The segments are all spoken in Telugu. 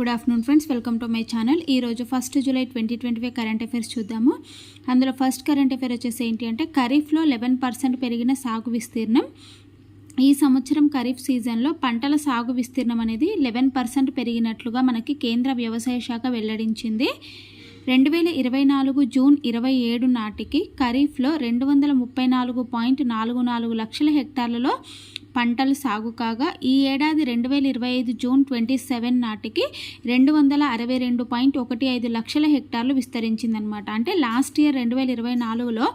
Good afternoon friends welcome to my channel ఈరోజు first July twenty twenty five current affairs చూద్దాము. అందులో ఫస్ట్ కరెంట్ అఫైర్ వచ్చేసి ఏంటి అంటే ఖరీఫ్లో లెవెన్ పర్సెంట్ పెరిగిన సాగు విస్తీర్ణం. ఈ సంవత్సరం ఖరీఫ్ సీజన్లో పంటల సాగు విస్తీర్ణం అనేది లెవెన్ పర్సెంట్ పెరిగినట్లుగా మనకి కేంద్ర వ్యవసాయ శాఖ వెల్లడించింది. రెండు వేల ఇరవై నాలుగు జూన్ ఇరవై ఏడు నాటికి ఖరీఫ్లో రెండు వందల ముప్పై నాలుగు పాయింట్ నాలుగు నాలుగు లక్షల హెక్టార్లలో పంటలు సాగు కాగా ఈ ఏడాది రెండు వేల ఇరవై ఐదు జూన్ ట్వంటీ సెవెన్ నాటికి రెండు వందల అరవై రెండు పాయింట్ ఒకటి ఐదు లక్షల హెక్టార్లు విస్తరించిందనమాట అంటే లాస్ట్ ఇయర్ రెండు వేల ఇరవై నాలుగులో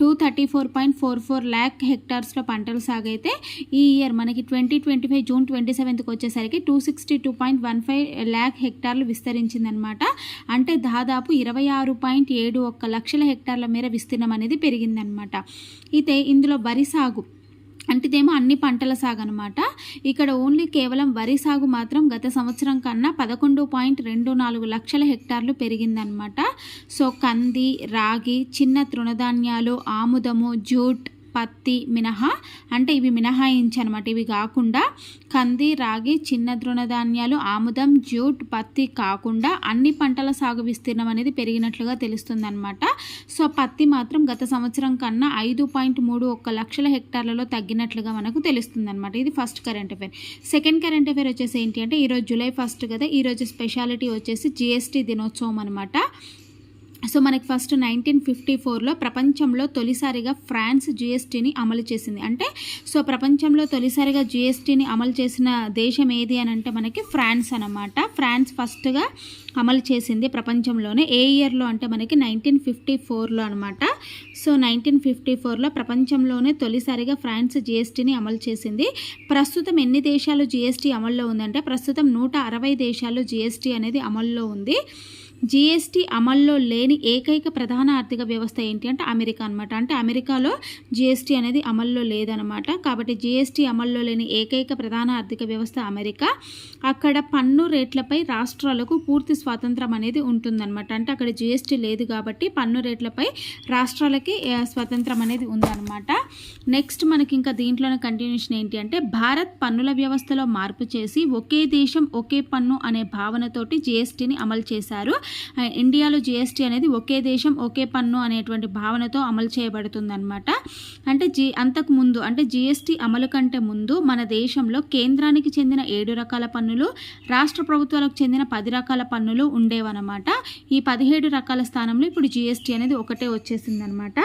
two thirty four point four four lakh హెక్టార్స్లో పంటలు సాగైతే ఈ ఇయర్ మనకి twenty twenty five June twenty సెవెంత్కి వచ్చేసరికి two sixty two point one five lakh హెక్టార్లు విస్తరించిందనమాట అంటే దాదాపు ఇరవై ఆరు పాయింట్ ఏడు ఒక్క లక్షల హెక్టార్ల మేర విస్తీర్ణం అనేది పెరిగిందనమాట అయితే ఇందులో వరి సాగు అంటే ఇదేమో అన్ని పంటల సాగు అనమాట ఇక్కడ ఓన్లీ కేవలం వరి సాగు మాత్రం గత సంవత్సరం కన్నా పదకొండు పాయింట్ రెండు నాలుగు లక్షల హెక్టార్లు పెరిగిందనమాట. సో కంది రాగి చిన్న తృణధాన్యాలు ఆముదము జూట్ పత్తి మినహా అంటే ఇవి మినహాయించి అనమాట ఇవి కాకుండా కంది రాగి చిన్న తృణధాన్యాలు ఆముదం జ్యూట్ పత్తి కాకుండా అన్ని పంటల సాగు విస్తీర్ణం అనేది పెరిగినట్లుగా తెలుస్తుంది అనమాట సో పత్తి మాత్రం గత సంవత్సరం కన్నా ఐదు పాయింట్ మూడు ఒక్క లక్షల హెక్టార్లలో తగ్గినట్లుగా మనకు తెలుస్తుంది అనమాట ఇది first current affair. Second current affair వచ్చేసి ఏంటి అంటే ఈరోజు జూలై ఫస్ట్ కదా ఈరోజు స్పెషాలిటీ వచ్చేసి జిఎస్టీ దినోత్సవం అనమాట సో మనకి ఫస్ట్ నైన్టీన్ ఫిఫ్టీ ఫోర్లో ప్రపంచంలో తొలిసారిగా ఫ్రాన్స్ జిఎస్టీని అమలు చేసింది. అంటే సో ప్రపంచంలో తొలిసారిగా జిఎస్టీని అమలు చేసిన దేశం ఏది అని అంటే మనకి ఫ్రాన్స్ అనమాట ఫ్రాన్స్ ఫస్ట్గా అమలు చేసింది ప్రపంచంలోనే. ఏ ఇయర్లో అంటే మనకి నైన్టీన్ ఫిఫ్టీ ఫోర్లో అనమాట సో నైన్టీన్ ఫిఫ్టీ ఫోర్లో ప్రపంచంలోనే తొలిసారిగా ఫ్రాన్స్ జిఎస్టీని అమలు చేసింది. ప్రస్తుతం ఎన్ని దేశాలు జిఎస్టీ అమల్లో ఉందంటే ప్రస్తుతం నూట అరవై దేశాలు జిఎస్టీ అనేది అమల్లో ఉంది. జిఎస్టీ అమల్లో లేని ఏకైక ప్రధాన ఆర్థిక వ్యవస్థ ఏంటి అంటే అమెరికా అనమాట అంటే అమెరికాలో జిఎస్టీ అనేది అమల్లో లేదనమాట కాబట్టి జిఎస్టీ అమల్లో లేని ఏకైక ప్రధాన ఆర్థిక వ్యవస్థ అమెరికా. అక్కడ పన్ను రేట్లపై రాష్ట్రాలకు పూర్తి స్వాతంత్రం అనేది ఉంటుందన్నమాట. అంటే అక్కడ జిఎస్టీ లేదు కాబట్టి పన్ను రేట్లపై రాష్ట్రాలకి స్వాతంత్రం అనేది ఉందన్నమాట. నెక్స్ట్ మనకి ఇంకా దీంట్లోనే కంటిన్యూషన్ ఏంటి అంటే భారత్ పన్నుల వ్యవస్థలో మార్పు చేసి ఒకే దేశం ఒకే పన్ను అనే భావనతోటి జిఎస్టీని అమలు చేశారు. ఇండియాలో జిఎస్టీ అనేది ఒకే దేశం ఒకే పన్ను అనేటువంటి భావనతో అమలు చేయబడుతుందన్నమాట. అంటే జి అంతకు ముందు అంటే జిఎస్టీ అమలు కంటే ముందు మన దేశంలో కేంద్రానికి చెందిన ఏడు రకాల పన్నులు రాష్ట్ర ప్రభుత్వాలకు చెందిన పది రకాల పన్నులు ఉండేవన్నమాట. ఈ పదిహేడు రకాల స్థానంలో ఇప్పుడు జిఎస్టీ అనేది ఒకటే వచ్చేసిందనమాట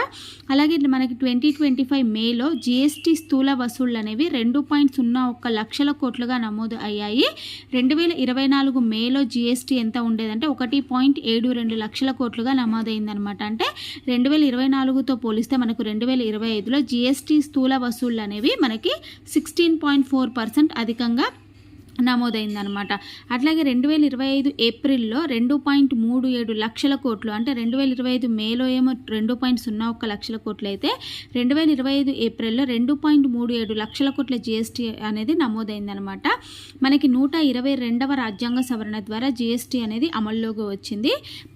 అలాగే మనకి ట్వంటీ ట్వంటీ ఫైవ్ మేలో జిఎస్టీ స్థూల వసూళ్ళు అనేవి రెండు పాయింట్ సున్నా ఒక్క లక్షల కోట్లుగా నమోదు అయ్యాయి. రెండు వేల ఇరవై నాలుగు మేలో జిఎస్టీ ఎంత ఉండేదంటే ఒకటి పాయింట్ ఏడు రెండు లక్షల కోట్లుగా నమోదైందనమాట అంటే రెండు వేల ఇరవై నాలుగుతో పోలిస్తే మనకు రెండు వేల ఇరవై ఐదులో జిఎస్టీ స్థూల వసూళ్ళు అనేవి మనకి సిక్స్టీన్ పాయింట్ ఫోర్ పర్సెంట్ అధికంగా నమోదైందనమాట. అట్లాగే రెండు వేల ఇరవై ఐదు ఏప్రిల్లో రెండు పాయింట్ మూడు ఏడు లక్షల కోట్లు అంటే రెండు వేల ఇరవై ఐదు మేలో ఏమో రెండు పాయింట్ సున్నా ఒక్క లక్షల కోట్లు అయితే రెండు వేల ఇరవై ఐదు ఏప్రిల్లో రెండు పాయింట్ మూడు ఏడు లక్షల కోట్ల జిఎస్టీ అనేది నమోదైందనమాట. మనకి నూట ఇరవై రెండవ రాజ్యాంగ సవరణ ద్వారా జిఎస్టీ అనేది అమల్లోకి వచ్చింది.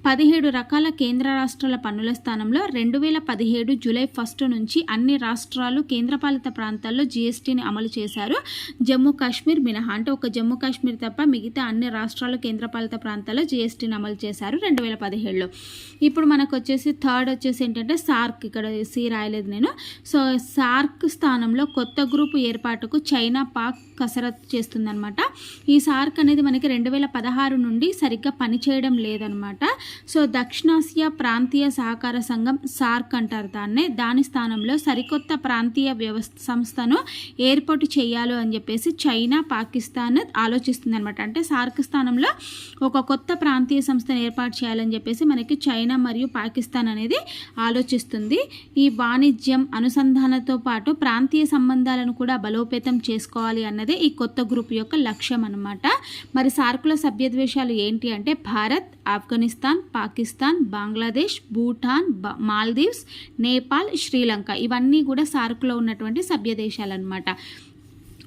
పదిహేడు రకాల కేంద్ర రాష్ట్రాల పన్నుల స్థానంలో రెండు వేల పదిహేడు జూలై ఫస్ట్ నుంచి అన్ని రాష్ట్రాలు కేంద్రపాలిత ప్రాంతాల్లో జిఎస్టీని అమలు చేశారు. జమ్మూ కాశ్మీర్ మినహా అంటే ఒక జమ్మూ కాశ్మీర్ తప్ప మిగతా అన్ని రాష్ట్రాలు కేంద్రపాలిత ప్రాంతాల్లో జిఎస్టీని అమలు చేశారు రెండు వేల పదిహేడులో. ఇప్పుడు మనకు వచ్చేసి థర్డ్ వచ్చేసి ఏంటంటే సార్క్. ఇక్కడ సి రాయలేదు నేను. సో సార్క్ స్థానంలో కొత్త గ్రూప్ ఏర్పాటుకు చైనా పాక్ కసరత్తు చేస్తుందన్నమాట. ఈ సార్క్ అనేది మనకి రెండు వేల పదహారు నుండి సరిగ్గా పనిచేయడం లేదనమాట సో దక్షిణాసియా ప్రాంతీయ సహకార సంఘం సార్క్ అంటారు దాన్నే. దాని స్థానంలో సరికొత్త ప్రాంతీయ వ్యవస్థ సంస్థను ఏర్పాటు చేయాలి అని చెప్పేసి చైనా పాకిస్తాన్ ఆలోచిస్తుంది అనమాట అంటే సార్క్ స్థానంలో ఒక కొత్త ప్రాంతీయ సంస్థను ఏర్పాటు చేయాలని చెప్పేసి మనకి చైనా మరియు పాకిస్తాన్ అనేది ఆలోచిస్తుంది. ఈ వాణిజ్యం అనుసంధానంతో పాటు ప్రాంతీయ సంబంధాలను కూడా బలోపేతం చేసుకోవాలి అన్నదే ఈ కొత్త గ్రూప్ యొక్క లక్ష్యం అనమాట మరి సార్కుల సభ్యద్వేషాలు ఏంటి అంటే భారత్ ఆఫ్ఘనిస్తాన్ పాకిస్తాన్ బంగ్లాదేశ్ భూటాన్ బ- మాల్దీవ్స్ నేపాల్ శ్రీలంక ఇవన్నీ కూడా సార్కులో ఉన్నటువంటి సభ్య దేశాలు అనమాట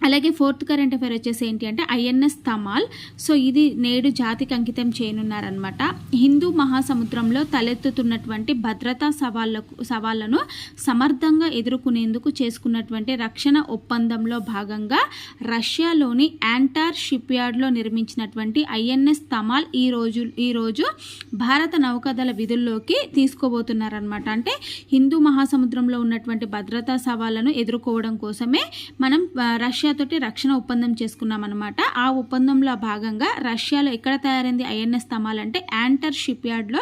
అలాగే ఫోర్త్ కరెంట్ అఫైర్ వచ్చేసి ఏంటి అంటే ఐఎన్ఎస్ తమాల్. సో ఇది నేడు జాతికి అంకితం చేయనున్నారనమాట హిందూ మహాసముద్రంలో తలెత్తుతున్నటువంటి భద్రతా సవాళ్ళకు సవాళ్ళను సమర్థంగా ఎదుర్కొనేందుకు చేసుకున్నటువంటి రక్షణ ఒప్పందంలో భాగంగా రష్యాలోని యాంటార్ షిప్ యార్డ్లో నిర్మించినటువంటి ఐఎన్ఎస్ తమాల్ ఈ రోజు ఈరోజు భారత నౌకాదళ విధుల్లోకి తీసుకోబోతున్నారనమాట అంటే హిందూ మహాసముద్రంలో ఉన్నటువంటి భద్రతా సవాళ్ళను ఎదుర్కోవడం కోసమే మనం రష్యా రష్యాతోటి రక్షణ ఒప్పందం చేసుకున్నాం అన్నమాట ఆ ఒప్పందంలో భాగంగా రష్యాలో ఎక్కడ తయారైంది ఐఎన్ఎస్ తమాల్ అంటే యాంటర్ షిప్ యార్డ్లో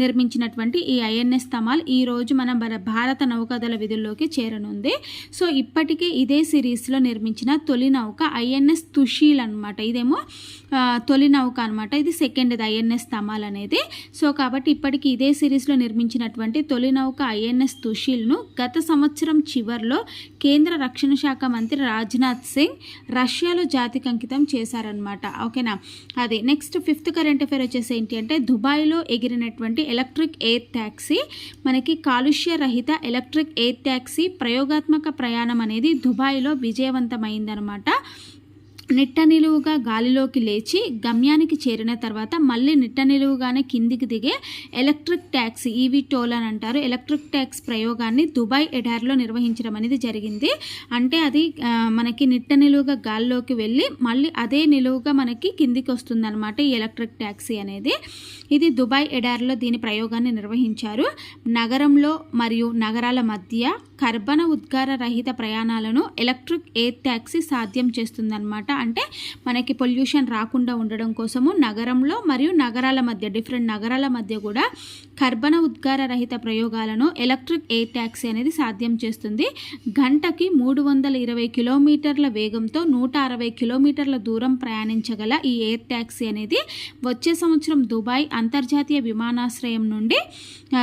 నిర్మించినటువంటి ఈ ఐఎన్ఎస్ తమాల్ ఈరోజు మన భారత నౌకాదళ విధుల్లోకి చేరనుంది. సో ఇప్పటికే ఇదే సిరీస్లో నిర్మించిన తొలి నౌక ఐఎన్ఎస్ తుషీల్ అనమాట ఇదేమో తొలి నౌక అనమాట ఇది సెకండ్ ఐఎన్ఎస్ తమాల్ అనేది. సో కాబట్టి ఇప్పటికి ఇదే సిరీస్లో నిర్మించినటువంటి తొలి నౌక ఐఎన్ఎస్ తుషీల్ను గత సంవత్సరం చివరిలో కేంద్ర రక్షణ శాఖ మంత్రి రాజ్నాథ్ సింగ్ రష్యాలో జాతికి అంకితం చేశారనమాట ఓకేనా? అది నెక్స్ట్ ఫిఫ్త్ కరెంట్ అఫేర్ వచ్చేసి ఏంటి అంటే దుబాయ్లో ఎగిరినటువంటి ఎలక్ట్రిక్ ఎయిర్ ట్యాక్సీ మనకి కాలుష్య రహిత ఎలక్ట్రిక్ ఎయిర్ ట్యాక్సీ ప్రయోగాత్మక ప్రయాణం అనేది దుబాయ్లో విజయవంతమైందనమాట. నిట్ట నిలువుగా గాలిలోకి లేచి గమ్యానికి చేరిన తర్వాత మళ్ళీ నిట్ట నిలువుగానే కిందికి దిగే ఎలక్ట్రిక్ ట్యాక్స్ ఈవీ టోల్ అని అంటారు. ఎలక్ట్రిక్ ట్యాక్స్ ప్రయోగాన్ని దుబాయ్ ఎడార్లో నిర్వహించడం అనేది జరిగింది. అంటే అది మనకి నిట్ట నిలువుగా గాలిలోకి వెళ్ళి మళ్ళీ అదే నిలువుగా మనకి కిందికి వస్తుందన్నమాట ఈ ఎలక్ట్రిక్ ట్యాక్సీ అనేది. ఇది దుబాయ్ ఎడార్లో దీని ప్రయోగాన్ని నిర్వహించారు. నగరంలో మరియు నగరాల మధ్య కర్బన ఉద్గార రహిత ప్రయాణాలను ఎలక్ట్రిక్ ఎయిర్ ట్యాక్సీ సాధ్యం చేస్తుందన్నమాట. అంటే మనకి పొల్యూషన్ రాకుండా ఉండడం కోసము నగరంలో మరియు నగరాల మధ్య డిఫరెంట్ నగరాల మధ్య కూడా కర్బన ఉద్గార రహిత ప్రయోగాలను ఎలక్ట్రిక్ ఎయిర్ ట్యాక్సీ అనేది సాధ్యం చేస్తుంది. గంటకి మూడు వందల ఇరవై కిలోమీటర్ల వేగంతో నూట అరవై కిలోమీటర్ల దూరం ప్రయాణించగల ఈ ఎయిర్ ట్యాక్సీ అనేది వచ్చే సంవత్సరం దుబాయ్ అంతర్జాతీయ విమానాశ్రయం నుండి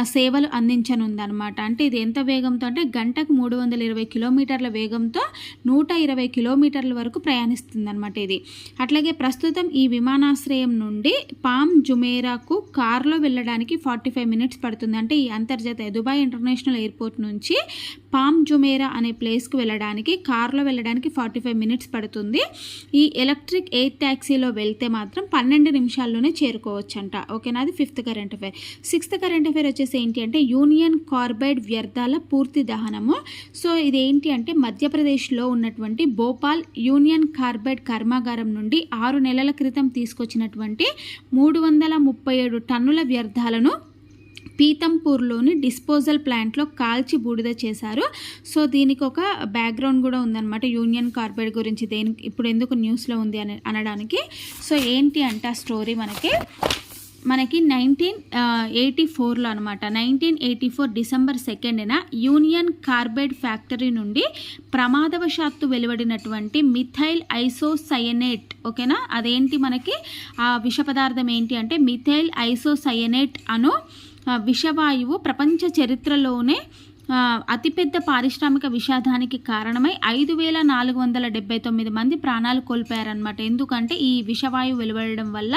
సేవలు అందించనుందనమాట అంటే ఇది ఎంత వేగంతో అంటే గంటకు మూడు వందల ఇరవై కిలోమీటర్ల వేగంతో నూట ఇరవై కిలోమీటర్ల వరకు ప్రయాణిస్తుందన్నమాట ఇది. అట్లాగే ప్రస్తుతం ఈ విమానాశ్రయం నుండి పామ్ జుమేరాకు కారులో వెళ్ళడానికి ఫార్టీ ఫైవ్ మినిట్స్ పడుతుంది. అంటే ఈ అంతర్జాతీయ దుబాయ్ ఇంటర్నేషనల్ ఎయిర్పోర్ట్ నుంచి పామ్ జుమేరా అనే ప్లేస్కి వెళ్ళడానికి కారులో వెళ్ళడానికి ఫార్టీ ఫైవ్ మినిట్స్ పడుతుంది. ఈ ఎలక్ట్రిక్ ఎయిర్ ట్యాక్సీలో వెళ్తే మాత్రం పన్నెండు నిమిషాల్లోనే చేరుకోవచ్చు అంట ఓకేనా? అది fifth current affair. Sixth current affair వచ్చేసి ఏంటి అంటే యూనియన్ కార్బైడ్ వ్యర్థాల పూర్తి దహనము. సో ఇదేంటి అంటే మధ్యప్రదేశ్లో ఉన్నటువంటి భోపాల్ యూనియన్ కార్బైడ్ కర్మాగారం నుండి ఆరు నెలల క్రితం తీసుకొచ్చినటువంటి మూడు వందల ముప్పై ఏడు టన్నుల వ్యర్థాలను పీతంపూర్లోని డిస్పోజల్ ప్లాంట్లో కాల్చి బూడిద చేశారు. సో దీనికి ఒక బ్యాక్గ్రౌండ్ కూడా ఉందన్నమాట యూనియన్ కార్బైడ్ గురించి. దేనికి ఇప్పుడు ఎందుకు న్యూస్లో ఉంది అని అనడానికి. సో ఏంటి అంటే ఆ స్టోరీ మనకి మనకి నైన్టీన్ ఎయిటీ ఫోర్లో అనమాట నైన్టీన్ ఎయిటీ ఫోర్ డిసెంబర్ సెకండ్న యూనియన్ కార్బైడ్ ఫ్యాక్టరీ నుండి ప్రమాదవశాత్తు వెలువడినటువంటి మిథైల్ ఐసోసయనేట్ ఓకేనా? అదేంటి మనకి? ఆ విష పదార్థం ఏంటి అంటే మిథైల్ ఐసోసయనేట్ అను విషవాయువు ప్రపంచ చరిత్రలోనే అతిపెద్ద పారిశ్రామిక విషాదానికి కారణమై ఐదు వేల నాలుగు వందల డెబ్బై తొమ్మిది మంది ప్రాణాలు కోల్పోయారనమాట ఎందుకంటే ఈ విషవాయువు వెలువడడం వల్ల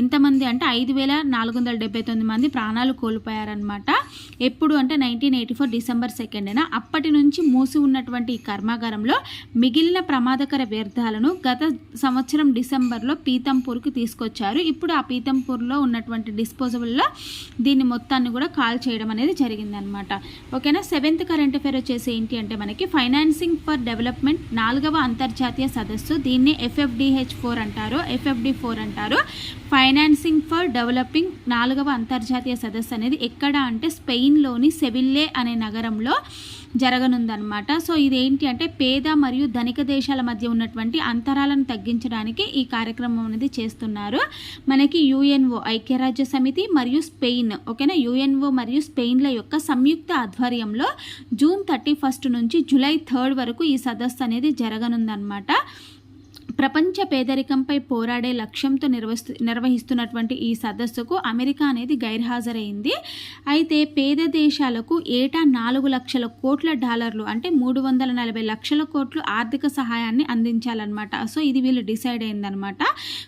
ఎంతమంది అంటే ఐదు వేల నాలుగు వందల డెబ్బై తొమ్మిది మంది ప్రాణాలు కోల్పోయారనమాట ఎప్పుడు అంటే నైన్టీన్ ఎయిటీ ఫోర్ డిసెంబర్ సెకండ్న అప్పటి నుంచి మూసి ఉన్నటువంటి ఈ కర్మాగారంలో మిగిలిన ప్రమాదకర వ్యర్థాలను గత సంవత్సరం డిసెంబర్లో పీతంపూర్కి తీసుకొచ్చారు. ఇప్పుడు ఆ పీతంపూర్లో ఉన్నటువంటి డిస్పోజబుల్లో దీన్ని మొత్తాన్ని కూడా కాల్ చేయడం అనేది జరిగిందనమాట ఓకేనా? సెవెంత్ కరెంట్ అఫేర్ వచ్చేసి ఏంటి అంటే మనకి ఫైనాన్సింగ్ ఫర్ డెవలప్మెంట్ నాలుగవ అంతర్జాతీయ సదస్సు. దీన్ని ఎఫ్ఎఫ్డిహెచ్ ఫోర్ అంటారు. ఎఫ్ఎఫ్డి ఫోర్ అంటారు. ఫైనాన్సింగ్ ఫర్ డెవలపింగ్ నాలుగవ అంతర్జాతీయ సదస్సు అనేది ఎక్కడ అంటే స్పెయిన్లోని సెవిల్లే అనే నగరంలో జరగనుందనమాట సో ఇదేంటి అంటే పేద మరియు ధనిక దేశాల మధ్య ఉన్నటువంటి అంతరాలను తగ్గించడానికి ఈ కార్యక్రమం అనేది చేస్తున్నారు. మనకి యుఎన్ఓ ఐక్యరాజ్య సమితి మరియు స్పెయిన్ ఓకేనా? యుఎన్ఓ మరియు స్పెయిన్ల యొక్క సంయుక్త ఆధ్వర్యంలో జూన్ థర్టీ ఫస్ట్ నుంచి జూలై థర్డ్ వరకు ఈ సదస్సు అనేది జరగనుందనమాట ప్రపంచ పేదరికంపై పోరాడే లక్ష్యంతో నిర్వహిస్తు నిర్వహిస్తున్నటువంటి ఈ సదస్సుకు అమెరికా అనేది గైర్హాజరైంది. అయితే పేద దేశాలకు ఏటా నాలుగు లక్షల కోట్ల డాలర్లు అంటే మూడు వందల నలభై లక్షల కోట్లు ఆర్థిక సహాయాన్ని అందించాలన్నమాట. సో ఇది వీళ్ళు డిసైడ్ అయిందనమాట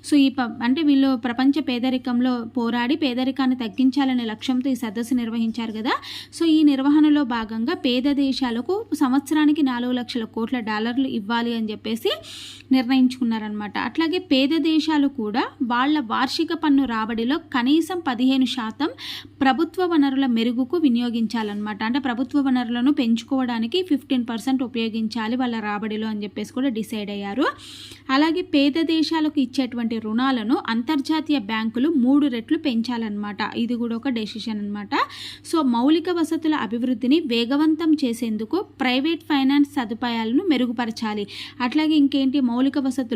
సో ఈ అంటే వీళ్ళు ప్రపంచ పేదరికంలో పోరాడి పేదరికాన్ని తగ్గించాలనే లక్ష్యంతో ఈ సదస్సు నిర్వహించారు కదా. సో ఈ నిర్వహణలో భాగంగా పేద దేశాలకు సంవత్సరానికి నాలుగు లక్షల కోట్ల డాలర్లు ఇవ్వాలి అని చెప్పేసి నిర్ణయించుకున్నారనమాట అట్లాగే పేద దేశాలు కూడా వాళ్ళ వార్షిక పన్ను రాబడిలో కనీసం పదిహేను శాతం ప్రభుత్వ వనరుల మెరుగుకు వినియోగించాలన్నమాట. అంటే ప్రభుత్వ వనరులను పెంచుకోవడానికి ఫిఫ్టీన్ పర్సెంట్ ఉపయోగించాలి వాళ్ళ రాబడిలో అని చెప్పేసి కూడా డిసైడ్ అయ్యారు. అలాగే పేద దేశాలకు ఇచ్చేటువంటి రుణాలను అంతర్జాతీయ బ్యాంకులు మూడు రెట్లు పెంచాలన్నమాట. ఇది కూడా ఒక డెసిషన్ అనమాట సో మౌలిక వసతుల అభివృద్ధిని వేగవంతం చేసేందుకు ప్రైవేట్ ఫైనాన్స్ సదుపాయాలను మెరుగుపరచాలి. అట్లాగే ఇంకేంటి? మౌలిక వసతులు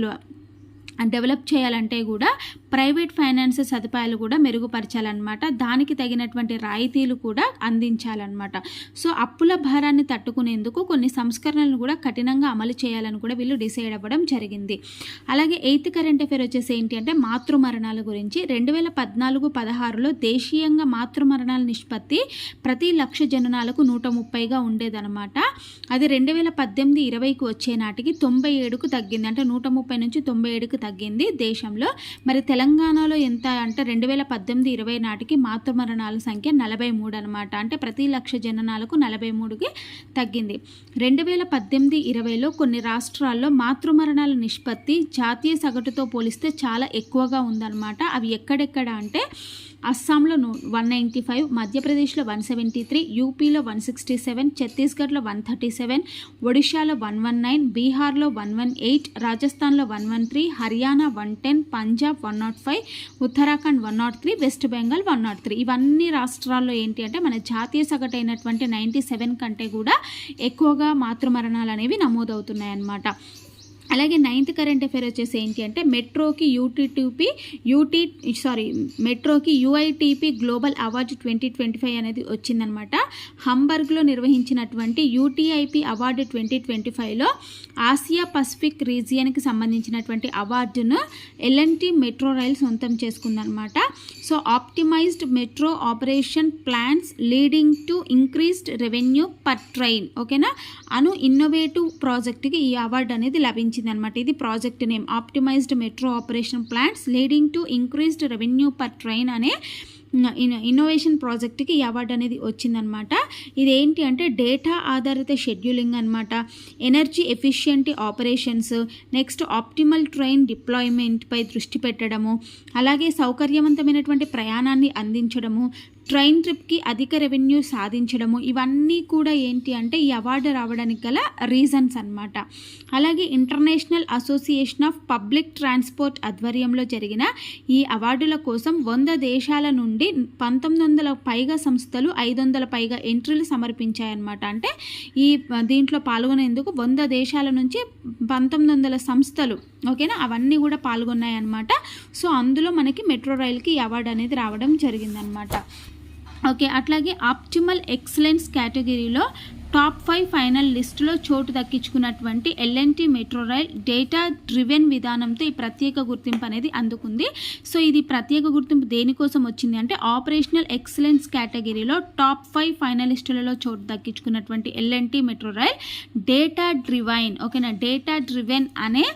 డెవలప్ చేయాలంటే కూడా ప్రైవేట్ ఫైనాన్స్ సదుపాయాలు కూడా మెరుగుపరచాలన్నమాట. దానికి తగినటువంటి రాయితీలు కూడా అందించాలన్నమాట. సో అప్పుల భారాన్ని తట్టుకునేందుకు కొన్ని సంస్కరణలను కూడా కఠినంగా అమలు చేయాలని కూడా వీళ్ళు డిసైడ్ అవ్వడం జరిగింది. అలాగే ఎయిత్ కరెంట్ అఫేర్ వచ్చేసి ఏంటి అంటే మాతృమరణాల గురించి. రెండు వేల పద్నాలుగు పదహారులో దేశీయంగా మాతృమరణాల నిష్పత్తి ప్రతి లక్ష జననాలకు నూట ముప్పైగా ఉండేదన్నమాట. అది రెండు వేల పద్దెనిమిది ఇరవైకి వచ్చే నాటికి తొంభై ఏడుకు తగ్గింది. అంటే నూట ముప్పై నుంచి తొంభై ఏడుకు తగ్గింది దేశంలో. మరి తెలంగాణలో ఎంత అంటే రెండు వేల పద్దెనిమిది ఇరవై నాటికి మాతృమరణాల సంఖ్య నలభై మూడు అనమాట అంటే ప్రతి లక్ష జననాలకు నలభై మూడుకి తగ్గింది. రెండు వేల పద్దెనిమిది ఇరవైలో కొన్ని రాష్ట్రాల్లో మాతృమరణాల నిష్పత్తి జాతీయ సగటుతో పోలిస్తే చాలా ఎక్కువగా ఉందన్నమాట. అవి ఎక్కడెక్కడ అంటే అస్సాంలో వన్ నైంటీ ఫైవ్ మధ్యప్రదేశ్లో వన్ సెవెంటీ త్రీ యూపీలో వన్ సిక్స్టీ సెవెన్ ఛత్తీస్గఢ్లో వన్ థర్టీ సెవెన్ ఒడిశాలో వన్ వన్ నైన్ బీహార్లో వన్ వన్ ఎయిట్ రాజస్థాన్లో one one three Haryana one ten Punjab one nought five Uttarakhand one nought three West Bengal one nought three ఇవన్నీ రాష్ట్రాల్లో ఏంటి అంటే మన జాతీయ సగటు అయినటువంటి నైంటీ సెవెన్ కంటే కూడా ఎక్కువగా మాతృమరణాలు అనేవి నమోదవుతున్నాయన్నమాట. అలాగే నైన్త్ కరెంట్ అఫేర్ వచ్చేసి ఏంటి అంటే మెట్రోకి UTTP UT sorry మెట్రోకి UITP global award twenty twenty five అనేది వచ్చిందనమాట. హంబర్గ్లో నిర్వహించినటువంటి యూటీఐపీ అవార్డు ట్వంటీ ట్వంటీ ఫైవ్లో ఆసియా పసిఫిక్ రీజియన్కి సంబంధించినటువంటి అవార్డును ఎల్ఎన్టీ మెట్రో రైల్ సొంతం చేసుకుందనమాట. So optimized metro operation plans leading to increased revenue per train ఓకేనా? అను ఇన్నోవేటివ్ ప్రాజెక్ట్కి ఈ అవార్డు అనేది లభించింది. అనమాట ఇది project name. Optimized metro operation plants leading to increased revenue per train అనే ఇన్నోవేషన్ ప్రాజెక్ట్కి అవార్డు అనేది వచ్చిందనమాట ఇదేంటి అంటే డేటా ఆధారిత షెడ్యూలింగ్ అనమాట energy efficient operations next optimal train డిప్లాయ్మెంట్పై దృష్టి పెట్టడము అలాగే సౌకర్యవంతమైనటువంటి ప్రయాణాన్ని అందించడము ట్రైన్ ట్రిప్కి అధిక రెవెన్యూ సాధించడము ఇవన్నీ కూడా ఏంటి అంటే ఈ అవార్డు రావడానికి గల రీజన్స్ అనమాట అలాగే international association of public transport ఆధ్వర్యంలో జరిగిన ఈ అవార్డుల కోసం వంద దేశాల నుండి పంతొమ్మిది వందల పైగా సంస్థలు ఐదు వందల పైగా ఎంట్రీలు సమర్పించాయన్నమాట. అంటే ఈ దీంట్లో పాల్గొనేందుకు వంద దేశాల నుంచి పంతొమ్మిది వందల సంస్థలు ఓకేనా అవన్నీ కూడా పాల్గొన్నాయన్నమాట. సో అందులో మనకి మెట్రో రైల్కి ఈ అవార్డు అనేది రావడం జరిగిందనమాట ఓకే అట్లాగే ఆప్టిమల్ ఎక్సలెన్స్ కేటగిరీలో టాప్ ఫైవ్ ఫైనల్ లిస్టులో చోటు దక్కించుకున్నటువంటి LNT metro rail data driven విధానంతో ఈ ప్రత్యేక గుర్తింపు అనేది అందుకుంది. సో ఇది ప్రత్యేక గుర్తింపు దేనికోసం వచ్చింది అంటే ఆపరేషనల్ ఎక్సలెన్స్ కేటగిరీలో టాప్ ఫైవ్ ఫైనలిస్టులలో చోటు దక్కించుకున్నటువంటి LNT metro rail data driven ఓకేనా? డేటా డ్రివెన్ అనే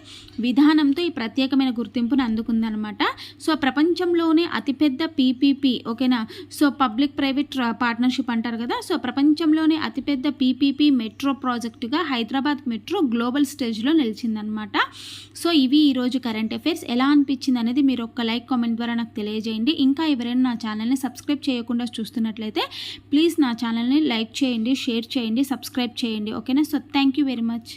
విధానంతో ఈ ప్రత్యేకమైన గుర్తింపును అందుకుందనమాట సో ప్రపంచంలోనే అతిపెద్ద పీపీపీ ఓకేనా? సో పబ్లిక్ ప్రైవేట్ పార్ట్నర్షిప్ అంటారు కదా? సో ప్రపంచంలోనే అతిపెద్ద పీపీపీ మెట్రో ప్రాజెక్టుగా హైదరాబాద్ మెట్రో గ్లోబల్ స్టేజ్లో నిలిచిందనమాట. సో ఇవి ఈరోజు కరెంట్ అఫైర్స్. ఎలా అనిపించింది అనేది మీరు ఒక్క లైక్ కామెంట్ ద్వారా నాకు తెలియజేయండి. ఇంకా ఎవరైనా నా ఛానల్ని సబ్స్క్రైబ్ చేయకుండా చూస్తున్నట్లయితే ప్లీజ్ నా ఛానల్ని లైక్ చేయండి షేర్ చేయండి సబ్స్క్రైబ్ చేయండి. ఓకేనా? So thank you very much.